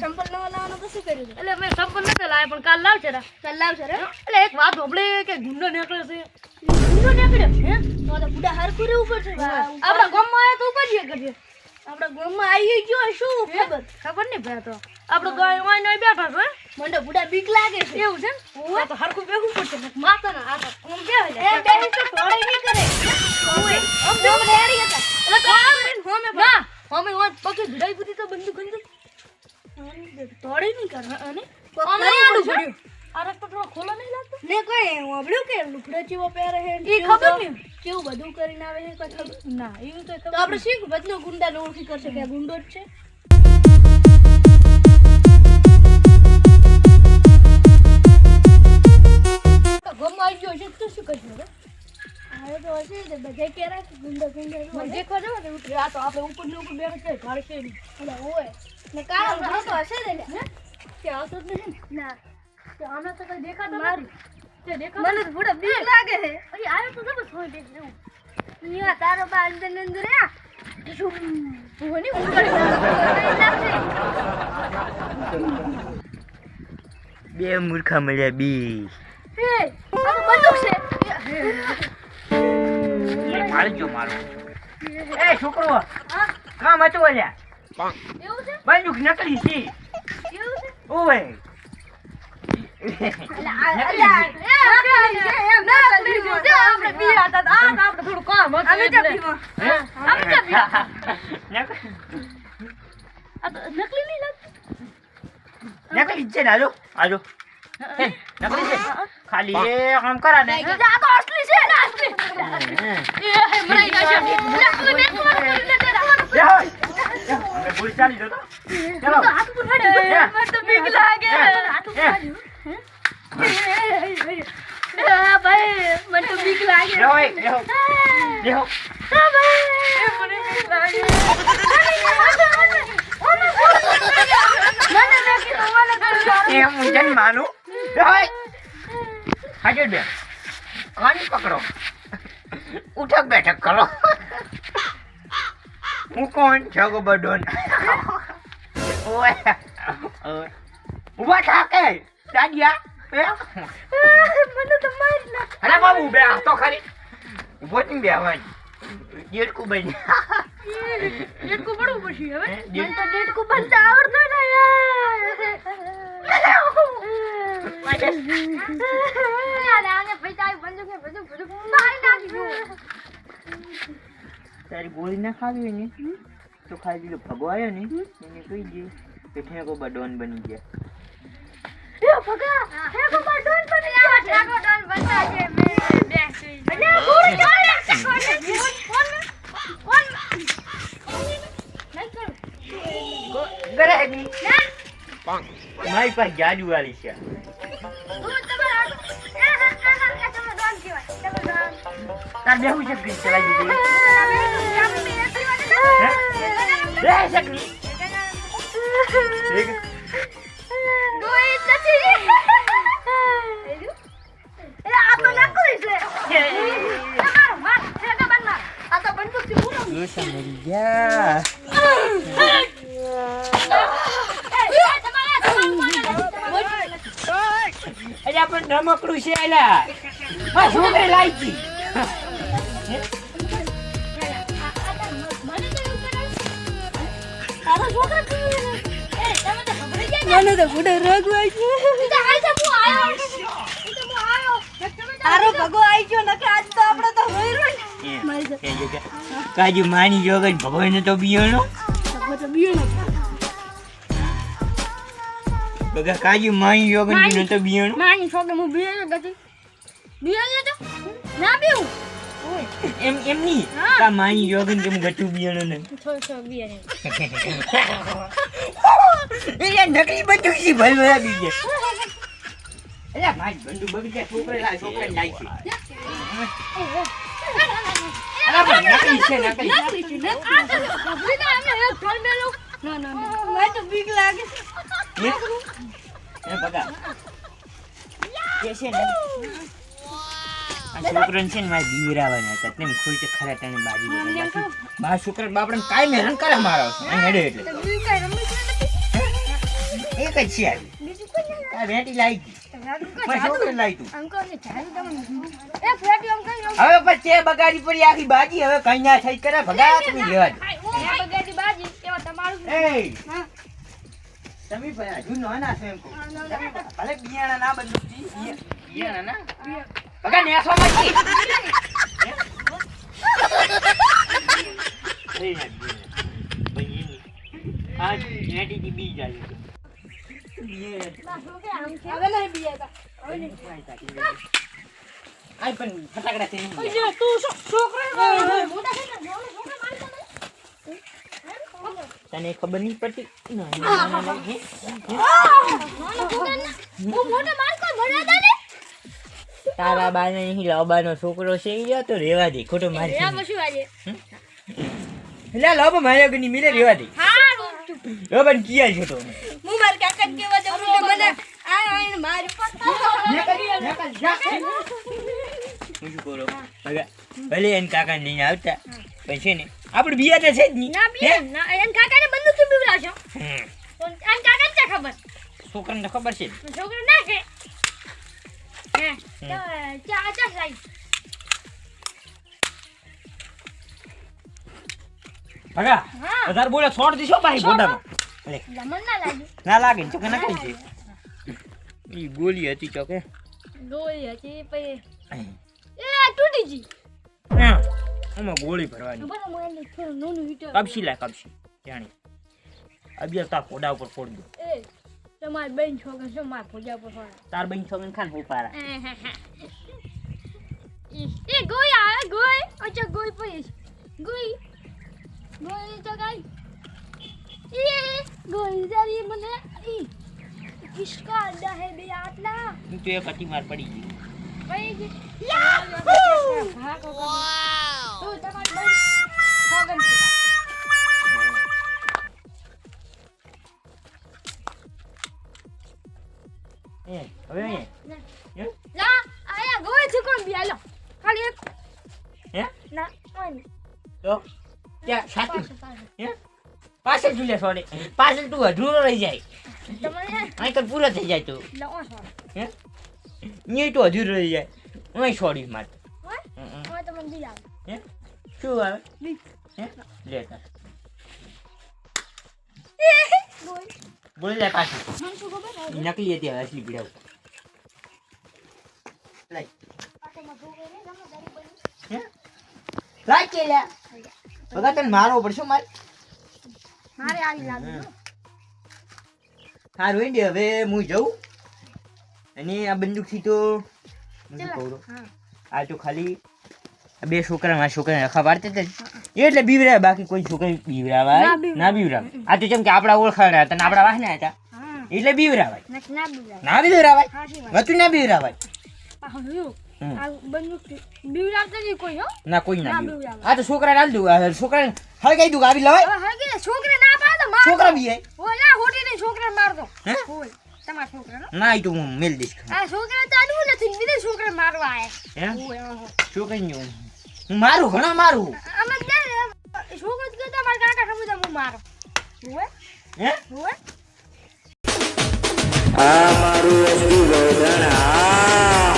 સંપલ નવો લાવવાનો તો શું કર્યું એટલે મેં સંપલ નથી લાવ્યા પણ કાલ લાવશે રા. કાલ લાવશે રે? એટલે એક વાત હોભળી કે ગુંડો નીકળે છે. ગુંડો નીકળ્યો? હે? તો તો બુડા હરખું રહેવું પડશે. આપણા ગામમાં આયા તો ઉપર જઈએ કરીએ આપણા ગામમાં આવી ગયો શું ખબર? ખબર નહીં ભાઈ તો. આપણે ગાય વાય અહીં બેઠા છો મને બુડા બીક લાગે છે. એવું છે ને? તો હરખું ભેગું પડશે. ને માતા ના આ તો કોમ કે એ બેની તો થોડે નહીં કરે. ઓય રેડી હતા. એટલે કામ હોમે ના. હોમે હોત પગે ભીડાઈ બધી તો બંધુ બંદૂક થોડે નહીં અને અમે આડું પડ્યું આ રસ્તો થોડો ખોલો નહીં લાગતો? ને કઈ વાબડ્યું કે લુકડા ચેવો પહેરે છે? ઈ ખબર નહીં. કેવું બધું કરીને આવે છે? કોઈ ખબર? ના એવું તો તો આપણે શીખ બધનો ગુંડા ઓળખી કરશે કે ગુંડો જ છે? ગમ આવી ગયો છે તો શું કરશું હવે? હવે તો હશે જ બધા છે ગુંડો ગુંડો દેખવા જવા આ તો આપણે ઉપર ને ઉપર બેઠા છે ઘર છે એટલે હોય ને કાળો ઘણો તો હશે ને? કે આવતો જ નહીં ના? કે આમને તો કઈ દેખાતું મારું. તે દેખાતું મને તો બુડા બીક લાગે છે. અરે આયો તો જબરજસ્ત હોય દેખ જેવું તારો બા અંદર ને અંદર આ બે મૂર્ખા મળ્યા બી. હે આ તો બંદૂક છે. મારજો મારો. એ છોકરો કામ હતું અલ્યા? એવું છે? બંદૂક નકલી છે એવું છે? ઓવે નકલી છે એમ નકલી છે. જો આપણે બી હતા તો આ તો આપણે થોડું કામ હતું અમે એટલે. જપીમાં. હે? અમે ક્યાં બી હતા? નકલી આ તો નકલી નહીં લાગતું નકલી જ છે ને આજો આજો હે, નકલી છે ખાલી એ આમ કરા ને આ તો અસલી છે ને અસલી. એ હે મરાઈ ગયા છે નકલી તેરા. લે હોય. અમે ભૂલ ચાલી જતો ચલો. હાથ તો બીક લાગે. હાથ ભાઈ. તો બીક લાગે. ભાઈ. બીક લાગે. માનું હાજર બેન કાન પકડો. ઉઠક બેઠક કરો. હું કોણ? છગો બડોન ઓય ઊભા થાકે દાદિયા મને તો માર ના અરે બાબુ બે આ તો ખરી ઊભો જ બે આવવાની દેડકું બની. એટલું પડવું પછી હવે? મને તો ડેટકું બનતા આવડતું ને. તારી ગોળી ના ખાવી હોય ને તો ખાઈ દીધો ભગો આવ્યો ને એને કહી દે કે ઠેકો બડોન બની ગયા. એ ભગા હે બાબા ડોન તાર બેહું છે ગ્રીન ચલાવી દીધી બે શકની એક એ સમજી ગયા અરે પણ રમકડું છે એલા આ છોકરી લાવી મને તો બુડો રોગ હોય છે તારો ભગો આવી ગયો નકે આજ તો આપણે તો રોઈ રોઈ કાજુ માની જોગન ભગવાન તો બિયણો? ભગો તો બિયણો. બગા કાજુ માની જોગન તો બિયણો? માની છોકે હું બિયણો ગતી બિયણો તો ના બિયું એમ એમ નહીં કા માની યોગન કેમ ગટુ બિયણો ને? છો છો બીએ એટલે નકલી બધું છે. ભલ ભલા બી ગયા એટલે મારી બંધુ બગી ગયા છોકરા લાય છોકરે લાય છે ના. છોકરાને છે હતા. તેમ ખુશ ખરા તને બાજી બગા મારા છોકરા બાપડાને કાંઈ મહેનત કરે મારો હેડે એટલે. એક જ છે આ વેટી લાવી ગઈ. હવે પછી બગાડી પડી આખી બાજી હવે કઈ ના થઈ કરે ભગા તમે લેવા દો. તમે હજુ નાના છો એમ કહું. ભલે બિયાણા ના બિયા- બિયાણા ના? ભગા નેસો એની. આ નેટીથી બી જાય. તને ખબર નહીં પડતી? ના, ના, ના, ના, હે? હું મોટા મારતા ભણ્યા હતા ને. તારા અહીં છોકરો છે ઈ તો રેવા દે ખોટો મારી એટલે લાવબા માર્યા ની મિલે રેવા દે. હા લાવબાને કિયા છે તો. હું મારા કાકાને કહેવા કે મને માર્યો. હું શું કરું? ભગા ભલે એને કાકા લઈને આવતા પણ ને આપણે બિયા તો છે જ નહીં. ના બી ના. એન કાકાને બંદૂકથી બીવડાવશો એન કાકાને ચા ખબર? છોકરાને તો ખબર છે. છોકરો ના કે હે ચા ચા લાઈ ભગા વધારે બોલે છોડ દીશો ભાઈ ના લાગે ના લાગે ચોકે ના કરી છે ઈ ગોલી હતી ચોકે ગોળી હતી પછી એ તૂટી ગઈ. હા આમાં ગોળી ભરવાની. હીટર. લા કબશી જાણી. અબિયા તા ફોડા ઉપર ફોડ દો. એ તમાર બેન છોકરા શું? માર ફોડા ઉપર ફોડા. તાર બેન છોકરા ખાન ઉપારા એ ગોઈ આ ગોઈ અચ્છા ગોઈ પઈશ ગોઈ ગોઈ તો ગઈ એ ગોઈ જરી મને ઈ. કિસકા અંડા હે બે આટલા હું તો એક અતિ માર પડી ગઈ પઈ ગઈ યાહૂ ભાગો વાવ તો તમાર બેન છોકન એ હવે અહીંયા હે? લા આયા ગોઈ છે કોણ બી આલો ખાલી એક હે ના કોઈ નહીં તો ત્યાં સાચું પાછું પાછું હે પાછળ ઝૂલે સોડે પાછળ તું અધૂરો રહી જાય. અહીં તો પૂરો થઈ જાય તું. હે? નહીં તો અધૂરો રહી જાય. અહીં સોરી મારે. હે? શું આવે? હે? લે તાર. બોલી. જાય પાછું. નકલી હતી અસલી પીડાવ. લાય. હે? કે લ્યા બગા તને મારવો પડશે મારે. મારે આવી લાગે સારું હોય હવે હું જઉં. અને આ બંદૂકથી તો આ તો ખાલી બે છોકરા મારા છોકરા રખા પાડતા હતા. એટલે બીવરાય બાકી કોઈ છોકરી બીવરાવાય ના બીવરા બીવરાવાય આ તો જેમ કે આપણા ઓળખાણ હતા ને આપણા વાહના હતા. એટલે બીવરાવાય ના બીવરાવાય હતું ના બીવરાવાય આ ના કોઈ ના ના તો છોકરાને હાલ દઉં. છોકરા છોકરાને કઈ દઉં? આવી લવાય? હવે છોકરા ના પાડે માર છોકરા બીએ ઓલા હોટી ને છોકરા મારતો હે? તમારા છોકરા ના? એ તો હું મેલ દઈશ આ છોકરા તો આડવું નથી બીજા છોકરા મારવા આયા. હે? હોય ઓહો હું હું મારું ઘણા મારું. અમે દે છોકરો તો કહેતા કાકા સમજે હું મારો. હોય હે? હોય આ મારું એસટી ગોધણ આ